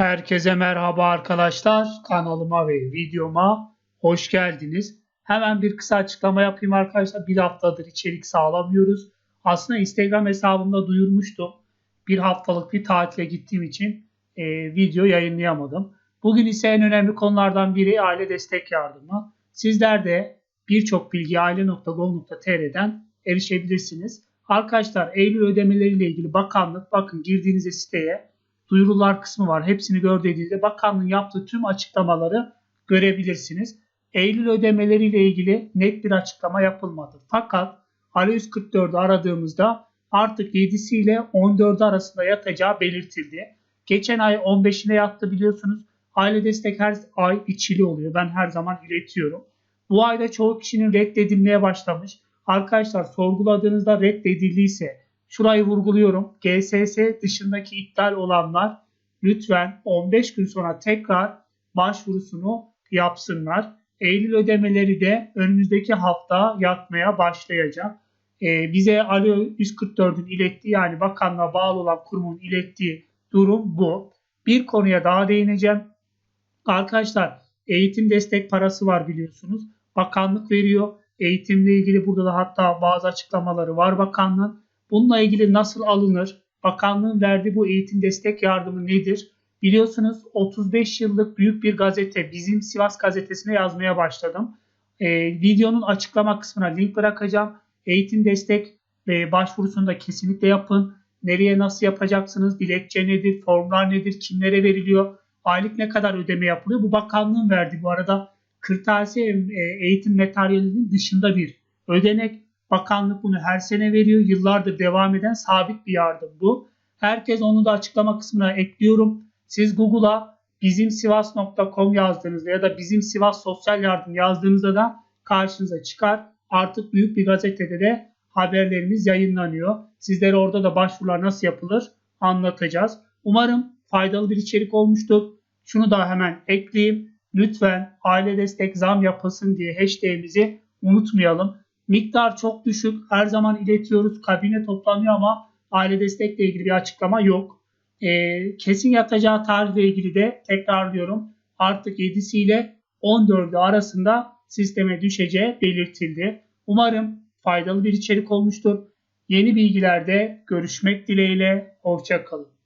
Herkese merhaba arkadaşlar. Kanalıma ve videoma hoş geldiniz. Hemen bir kısa açıklama yapayım arkadaşlar. Bir haftadır içerik sağlamıyoruz. Aslında Instagram hesabımda duyurmuştum. Bir haftalık bir tatile gittiğim için e, video yayınlayamadım. Bugün ise en önemli konulardan biri aile destek yardımı. Sizler de birçok bilgi aile.gov.tr'den erişebilirsiniz. Arkadaşlar Eylül ödemeleriyle ilgili bakanlık bakın girdiğinizde siteye duyurular kısmı var. Hepsini gördüğünüzde bakanlığın yaptığı tüm açıklamaları görebilirsiniz. Eylül ödemeleriyle ilgili net bir açıklama yapılmadı. Fakat Alo 144'ü aradığımızda artık 7'si ile 14 arasında yatacağı belirtildi. Geçen ay 15'ine yattı biliyorsunuz. Aile destek her ay içili oluyor. Ben her zaman iletiyorum. Bu ayda çoğu kişinin reddedilmeye başlamış. Arkadaşlar sorguladığınızda reddedildiyse şurayı vurguluyorum. GSS dışındaki iptal olanlar lütfen 15 gün sonra tekrar başvurusunu yapsınlar. Eylül ödemeleri de önümüzdeki hafta yatmaya başlayacak. Ee, bize Alo 144'ün ilettiği yani bakanlığa bağlı olan kurumun ilettiği durum bu. Bir konuya daha değineceğim. Arkadaşlar eğitim destek parası var biliyorsunuz. Bakanlık veriyor. Eğitimle ilgili burada da hatta bazı açıklamaları var bakanlığın. Bununla ilgili nasıl alınır? Bakanlığın verdiği bu eğitim destek yardımı nedir? Biliyorsunuz 35 yıllık büyük bir gazete bizim Sivas gazetesine yazmaya başladım. Ee, videonun açıklama kısmına link bırakacağım. Eğitim destek ve başvurusunu da kesinlikle yapın. Nereye nasıl yapacaksınız? Dilekçe nedir? Formlar nedir? Kimlere veriliyor? Aylık ne kadar ödeme yapılıyor? Bu bakanlığın verdiği bu arada kırtasiye e, eğitim materyalinin dışında bir ödenek. Bakanlık bunu her sene veriyor. Yıllardır devam eden sabit bir yardım bu. Herkes onu da açıklama kısmına ekliyorum. Siz Google'a bizimsivas.com yazdığınızda ya da bizim Sivas Sosyal Yardım yazdığınızda da karşınıza çıkar. Artık büyük bir gazetede de haberlerimiz yayınlanıyor. Sizlere orada da başvurular nasıl yapılır anlatacağız. Umarım faydalı bir içerik olmuştur. Şunu da hemen ekleyeyim. Lütfen aile destek zam yapılsın diye hashtag'imizi unutmayalım. Miktar çok düşük. Her zaman iletiyoruz. Kabine toplanıyor ama aile destekle ilgili bir açıklama yok. Ee, kesin yatacağı tarihle ilgili de tekrar diyorum. Artık 7'si ile 14'ü arasında sisteme düşeceği belirtildi. Umarım faydalı bir içerik olmuştur. Yeni bilgilerde görüşmek dileğiyle. Hoşçakalın.